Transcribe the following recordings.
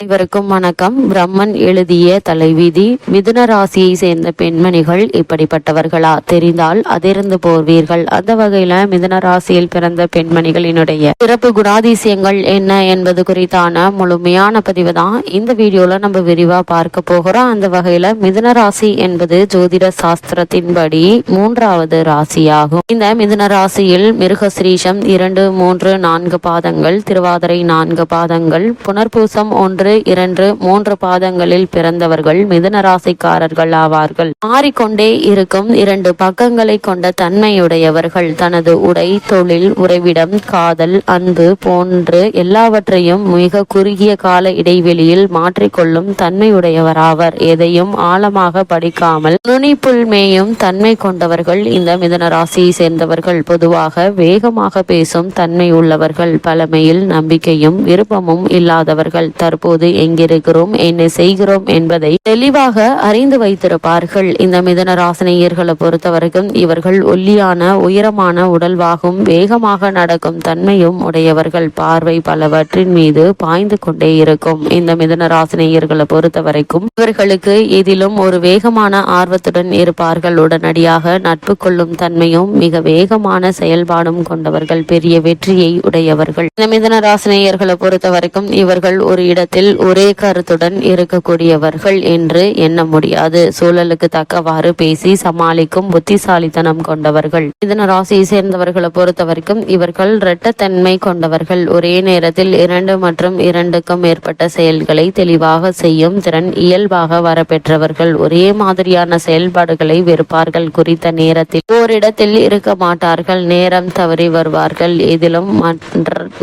அனைவருக்கும் வணக்கம். பிரம்மன் எழுதிய தலைவிதி மிதுன ராசியை சேர்ந்த பெண்மணிகள் இப்படிப்பட்டவர்களா? தெரிந்தால் அதிர்ந்து போவீர்கள். அந்த வகையில மிதுன ராசியில் பிறந்த பெண்மணிகளினுடைய சிறப்பு குணாதிசயங்கள் என்ன என்பது குறித்தான முழுமையான பதிவு தான் இந்த வீடியோல நம்ம விரிவா பார்க்க போகிறோம். அந்த வகையில மிதுன ராசி என்பது ஜோதிட சாஸ்திரத்தின்படி மூன்றாவது ராசியாகும். இந்த மிதுன ராசியில் மிருகஸ்ரீஷம் இரண்டு மூன்று நான்கு பாதங்கள் திருவாதிரை நான்கு பாதங்கள் புனர்பூசம் ஒன்று இரண்டு மூன்று பாதங்களில் பிறந்தவர்கள் மிதனராசிக்காரர்கள் ஆவார்கள். மாறிக்கொண்டே இருக்கும் இரண்டு பக்கங்களை கொண்ட தன்மையுடையவர்கள் தனது உடை தொழில் உறைவிடம் காதல் அன்பு போன்று எல்லாவற்றையும் மிக குறுகிய கால இடைவெளியில் மாற்றிக்கொள்ளும் தன்மையுடையவராவர். எதையும் ஆழமாக படிக்காமல் நுனிப்புல் மேயும் தன்மை கொண்டவர்கள் இந்த மிதன ராசியை சேர்ந்தவர்கள். பொதுவாக வேகமாக பேசும் தன்மை உள்ளவர்கள் பழமையில் நம்பிக்கையும் விருப்பமும் இல்லாதவர்கள். தற்போது எங்கிருக்கிறோம்? என்ன செய்கிறோம் என்பதை தெளிவாக அறிந்து வைத்திருப்பார்கள். இந்த மிதன ராசினியர்களை பொறுத்தவரைக்கும் இவர்கள் ஒல்லியான உயரமான உடல்வாகும் வேகமாக நடக்கும் தன்மையும் உடையவர்கள். பார்வை பலவற்றின் மீது பாய்ந்து கொண்டே இருக்கும். இந்த மிதன ராசினியர்களை பொறுத்தவரைக்கும் இவர்களுக்கு எதிலும் ஒரு வேகமான ஆர்வத்துடன் இருப்பார்கள். உடனடியாக நட்பு கொள்ளும் தன்மையும் மிக வேகமான செயல்பாடும் கொண்டவர்கள். பெரிய வெற்றியை உடையவர்கள். இந்த மிதன ராசினியர்களை பொறுத்தவரைக்கும் இவர்கள் ஒரு இடத்தில் ஒரே கருத்துடன் இருக்கக்கூடியவர்கள் என்று எண்ண முடியாது. சூழலுக்கு தக்கவாறு பேசி சமாளிக்கும் புத்திசாலித்தனம் கொண்டவர்கள். மிதன ராசியை சேர்ந்தவர்களை பொறுத்தவரைக்கும் இவர்கள் இரட்டத்தன்மை கொண்டவர்கள். ஒரே நேரத்தில் இரண்டு மற்றும் இரண்டுக்கும் மேற்பட்ட செயல்களை தெளிவாக செய்யும் திறன் இயல்பாக வரப்பெற்றவர்கள். ஒரே மாதிரியான செயல்பாடுகளை வெறுப்பார்கள் குறித்த நேரத்தில். ஓரிடத்தில் இருக்க மாட்டார்கள் நேரம் தவறி வருவார்கள். எதிலும்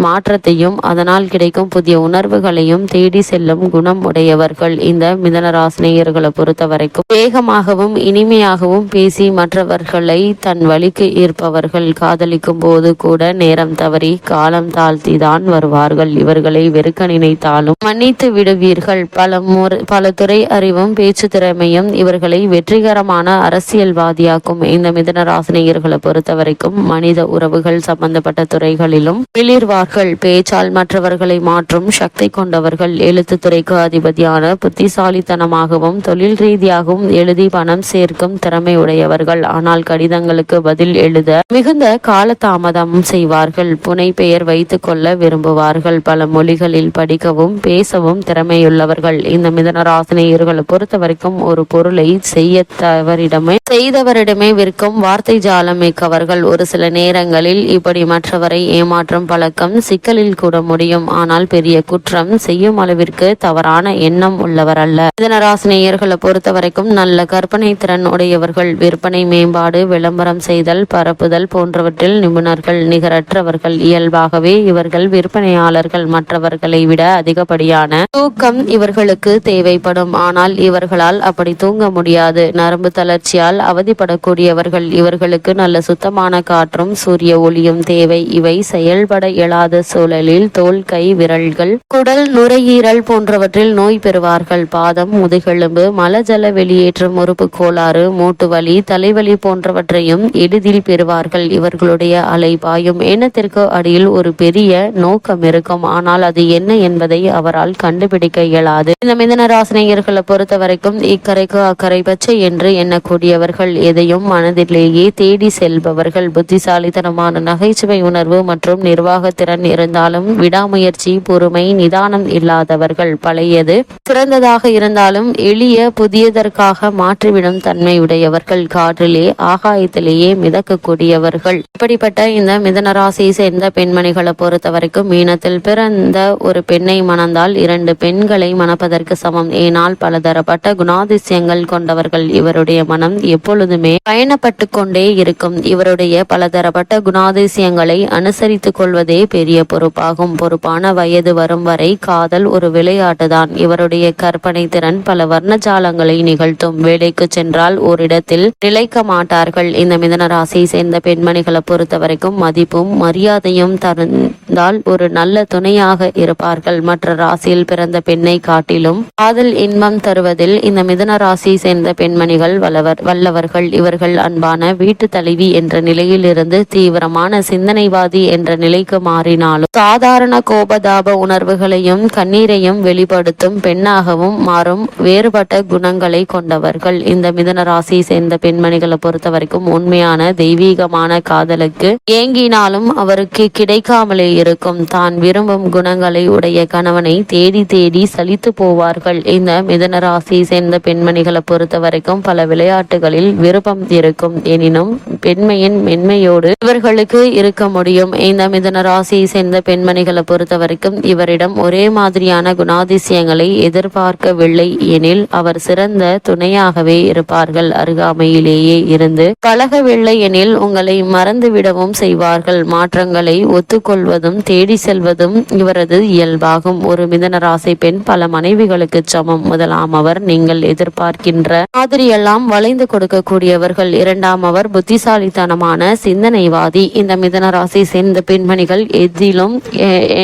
மாற்றத்தையும் அதனால் கிடைக்கும் புதிய உணர்வுகளையும் தேடி செல்லும் குணம் உடையவர்கள் இந்த மிதனராசினியர்களை பொறுத்த வரைக்கும் வேகமாகவும் இனிமையாகவும் பேசி மற்றவர்களை தன் வழிக்கு ஈர்ப்பவர்கள். காதலிக்கும் போது கூட நேரம் தவறி காலம் தாழ்த்தி தான் வருவார்கள். இவர்களை வெறுக்க நினைத்தாலும் மன்னித்து விடுவீர்கள். பல முறை பல துறை அறிவும் பேச்சு திறமையும் இவர்களை வெற்றிகரமான அரசியல்வாதியாக்கும் இந்த மிதனராசினியர்களை பொறுத்த வரைக்கும் மனித உறவுகள் சம்பந்தப்பட்ட துறைகளிலும் வெளிர்வார்கள். பேச்சால் மற்றவர்களை மாற்றும் சக்தி கொண்டவர்கள் எழுத்துத்துறைக்கு அதிபதியான புத்திசாலித்தனமாகவும் தொழில் ரீதியாகவும் எழுதி பணம் சேர்க்கும் திறமை உடையவர்கள் ஆனால் கடிதங்களுக்கு பதில் எழுத மிகுந்த காலதாமதம் செய்வார்கள். புனை பெயர் வைத்துக் கொள்ள விரும்புவார்கள். பல மொழிகளில் படிக்கவும் பேசவும் திறமையுள்ளவர்கள். இந்த மிதனராசினியர்களை பொறுத்த வரைக்கும் ஒரு பொருளை செய்யத்தவரிடமே செய்தவரிடமே விற்கும் வார்த்தை ஜாலம் மிக்கவர்கள். ஒரு சில நேரங்களில் இப்படி மற்றவரை ஏமாற்றும் பழக்கம் சிக்கலில் கூட முடியும். ஆனால் பெரிய குற்றம் செய்யும் அளவிற்கு தவறான எண்ணம் உள்ளவர் அல்ல. மிதனராசினியர்களை பொறுத்த வரைக்கும் நல்ல கற்பனை திறன் உடையவர்கள் விற்பனை மேம்பாடு விளம்பரம் செய்தல் பரப்புதல் போன்றவற்றில் நிபுணர்கள் நிகரற்றவர்கள் இயல்பாகவே இவர்கள் விற்பனையாளர்கள் மற்றவர்களை விட அதிகப்படியான தூக்கம் இவர்களுக்கு தேவைப்படும். ஆனால் இவர்களால் அப்படி தூங்க முடியாது. நரம்பு தளர்ச்சியால் அவதிப்படக்கூடியவர்கள் இவர்களுக்கு நல்ல சுத்தமான காற்றும் சூரிய ஒளியும் தேவை. இவை செயல்பட இயலாத சூழலில் தோல் கை விரல்கள் குடல் நுரையீரல் போன்றவற்றில் நோய் பெறுவார்கள். பாதம் முதுகெலும்பு மலஜல வெளியேற்றும் உறுப்பு கோளாறு மூட்டு வலி தலைவலி போன்றவற்றையும் எளிதில் பெறுவார்கள். இவர்களுடைய அலைபாயும் எண்ணத்திற்கு அடியில் ஒரு பெரிய நோக்கம் இருக்கும். ஆனால் அது என்ன என்பதை அவரால் கண்டுபிடிக்க இயலாது. இந்த மிதன ராசினியர்களை பொறுத்த வரைக்கும் இக்கரைக்கு அக்கறை பச்சை என்று எண்ணக்கூடியவர்கள் எதையும் மனதிலேயே தேடி செல்பவர்கள். புத்திசாலித்தனமான நகைச்சுவை உணர்வு மற்றும் நிர்வாக திறன் இருந்தாலும் விடாமுயற்சி பொறுமை நிதானம் இல்லாத இல்லாதவர்கள் பழையது. சிறந்ததாக இருந்தாலும் எளிய புதியதற்காக மாற்றிவிடும் தன்மை உடையவர்கள் காற்றிலே ஆகாயத்திலேயே மிதக்கக்கூடியவர்கள். இப்படிப்பட்ட இந்த மிதனராசியை சேர்ந்த பெண்மணிகளை பொறுத்த வரைக்கும் மீனத்தில் பிறந்த ஒரு பெண்ணை மணந்தால் இரண்டு பெண்களை மணப்பதற்கு சமம். ஏனால் பலதரப்பட்ட குணாதிசயங்கள் கொண்டவர்கள் இவருடைய மனம் எப்பொழுதுமே பயணப்பட்டு கொண்டே இருக்கும். இவருடைய பலதரப்பட்ட குணாதிசயங்களை அனுசரித்துக் கொள்வதே பெரிய பொறுப்பாகும். பொறுப்பான வயது வரும் வரை காதல் ஒரு விளையாட்டுதான். இவருடைய கற்பனை திறன் பல வர்ணஜாலங்களை நிகழ்த்தும். வேலைக்கு சென்றால் ஓரிடத்தில் நிலைக்க மாட்டார்கள். இந்த மிதன ராசியை சேர்ந்த பெண்மணிகளை பொறுத்த வரைக்கும் மதிப்பும் மரியாதையும் தந்தால் ஒரு நல்ல துணையாக இருப்பார்கள். மற்ற ராசியில் பிறந்த பெண்ணை காட்டிலும் காதல் இன்பம் தருவதில் இந்த மிதன ராசியை சேர்ந்த பெண்மணிகள் வல்லவர் வல்லவர்கள். இவர்கள் அன்பான வீட்டு தலைவி என்ற நிலையில் இருந்து தீவிரமான சிந்தனைவாதி என்ற நிலைக்கு மாறினாலும் சாதாரண கோபதாப உணர்வுகளையும் கண்ணீர் கண்ணீரையும் வெளிப்படுத்தும் பெண்ணாகவும் மாறும் வேறுபட்ட குணங்களை கொண்டவர்கள். இந்த மிதன ராசியை சேர்ந்த பெண்மணிகளை பொறுத்த வரைக்கும் உண்மையான தெய்வீகமான காதலுக்கு ஏங்கினாலும் அவருக்கு கிடைக்காமலே இருக்கும். தான் விரும்பும் குணங்களை உடைய கணவனை தேடி தேடி சலித்து போவார்கள். இந்த மிதன ராசியை சேர்ந்த பெண்மணிகளை பொறுத்த வரைக்கும் பல விளையாட்டுகளில் விருப்பம் இருக்கும். எனினும் பெண்மையின் மென்மையோடு இவர்களுக்கு இருக்க முடியும். இந்த மிதன ராசியை சேர்ந்த பெண்மணிகளை பொறுத்த வரைக்கும் இவரிடம் ஒரே மாதிரியான குணாதிசயங்களை எதிர்பார்க்கவில்லை எனில் அவர் சிறந்த துணையாகவே இருப்பார்கள். அருகாமையிலேயே இருந்து பழகவில்லை எனில் உங்களை மறந்துவிடவும் செய்வார்கள். மாற்றங்களை ஒத்துக்கொள்வதும் தேடி செல்வதும் இவரது இயல்பாகும். ஒரு மிதனராசி பெண் பல மனைவிகளுக்கு சமம். முதலாம் அவர் நீங்கள் எதிர்பார்க்கின்ற மாதிரியெல்லாம் வளைந்து கொடுக்கக்கூடியவர்கள். இரண்டாம் அவர் புத்திசாலித்தனமான சிந்தனைவாதி. இந்த மிதனராசி சேர்ந்த பெண்மணிகள் எதிலும்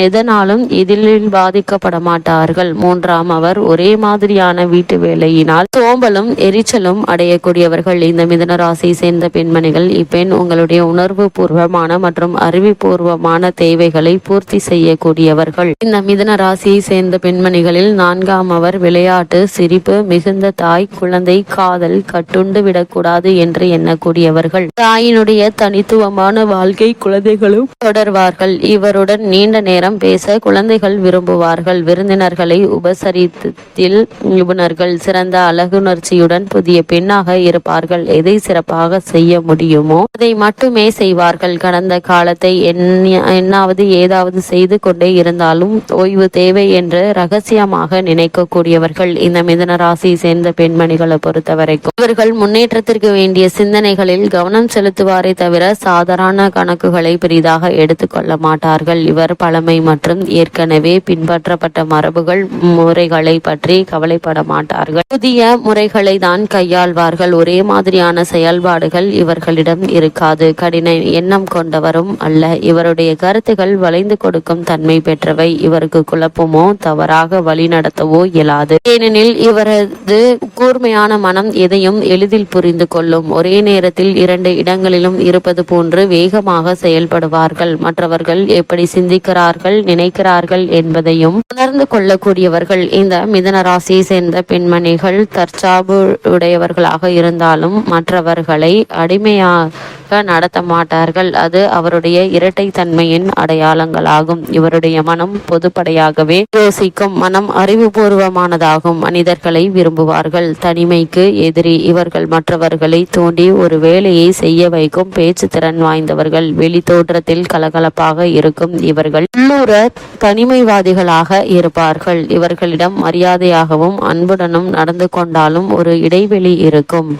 எதனாலும் எதிலில் பாதிக்கப்பட மாட்டார்கள் மூன்றாம் அவர் ஒரே மாதிரியான வீட்டு வேலையினால் சோம்பலும் எரிச்சலும் அடையக்கூடியவர்கள். இந்த மிதன ராசியை சேர்ந்த பெண்மணிகள் இப்பெண் உங்களுடைய உணர்வு பூர்வமான மற்றும் அறிவுபூர்வமான தேவைகளை பூர்த்தி செய்யக்கூடியவர்கள். இந்த மிதன ராசியை சேர்ந்த பெண்மணிகளில் நான்காம் அவர் விளையாட்டு சிரிப்பு மிகுந்த தாய் குழந்தை காதல் கட்டுண்டு விடக்கூடாது என்று எண்ணக்கூடியவர்கள். தாயினுடைய தனித்துவமான வாழ்க்கை குழந்தைகளும் தொடர்வார்கள். இவருடன் நீண்ட நேரம் பேச குழந்தைகள் விரும்புவார்கள். விருந்தினர்களை உபசரித்ததில் நிபுணர்கள் சிறந்த அழகுணர்ச்சியுடன் புதிய பெண்ணாக இருப்பார்கள். எதை சிறப்பாக செய்ய முடியுமோ அதை மட்டுமே செய்வார்கள். கடந்த காலத்தை என்னாவது ஏதாவது செய்து கொண்டே இருந்தாலும் ஓய்வு தேவை என்று ரகசியமாக நினைக்கக்கூடியவர்கள். இந்த மிதன ராசியை சேர்ந்த பெண்மணிகளை பொறுத்த வரைக்கும் இவர்கள் முன்னேற்றத்திற்கு வேண்டிய சிந்தனைகளில் கவனம் செலுத்துவாரே தவிர சாதாரண கணக்குகளை பெரிதாக எடுத்துக்கொள்ள மாட்டார்கள். இவர் பழமை மற்றும் ஏற்கனவே பின்பற்றப்பட்ட மரபுகள் முறைகளை பற்றி கவலைப்பட மாட்டார்கள். புதிய முறைகளை தான் கையாள்வார்கள். ஒரே மாதிரியான செயல்பாடுகள் இவர்களிடம் இருக்காது. கடின எண்ணம் கொண்டவரும் அல்ல. இவருடைய கருத்துகள் வளைந்து கொடுக்கும் தன்மை பெற்றவை. இவருக்கு குழப்பமோ தவறாக வழிநடத்தவோ இயலாது. ஏனெனில் இவரது கூர்மையான மனம் எதையும் எளிதில் புரிந்து கொள்ளும். ஒரே நேரத்தில் இரண்டு இடங்களிலும் இருப்பது போன்று வேகமாக செயல்படுவார்கள். மற்றவர்கள் எப்படி சிந்திக்கிறார்கள் நினைக்கிறார்கள் என்பதையும் உணர்ந்து கொள்ளக்கூடியவர்கள் இந்த மிதன ராசியை சேர்ந்த பெண்மணிகள் தற்சார்பு உடையவர்களாக இருந்தாலும் மற்றவர்களை அடிமையாக நடத்த மாட்டார்கள் அது அவருடைய இரட்டைத்தன்மையின் அடையாளங்களாகும். இவருடைய மனம் பொதுப்படையாகவே யோசிக்கும் மனம் அறிவுபூர்வமானதாகும். மனிதர்களை விரும்புவார்கள். தனிமைக்கு எதிரி. இவர்கள் மற்றவர்களை தூண்டி ஒரு வேலையை செய்ய வைக்கும் பேச்சு திறன் வாய்ந்தவர்கள். வெளி தோற்றத்தில் கலகலப்பாக இருக்கும் இவர்கள் உள்ளூர தனிமைவாதிகளாக இருப்பார்கள். இவர்களிடம் மரியாதையாகவும் அன்புடனும் நடந்து கொண்டாலும் ஒரு இடைவெளி இருக்கும்.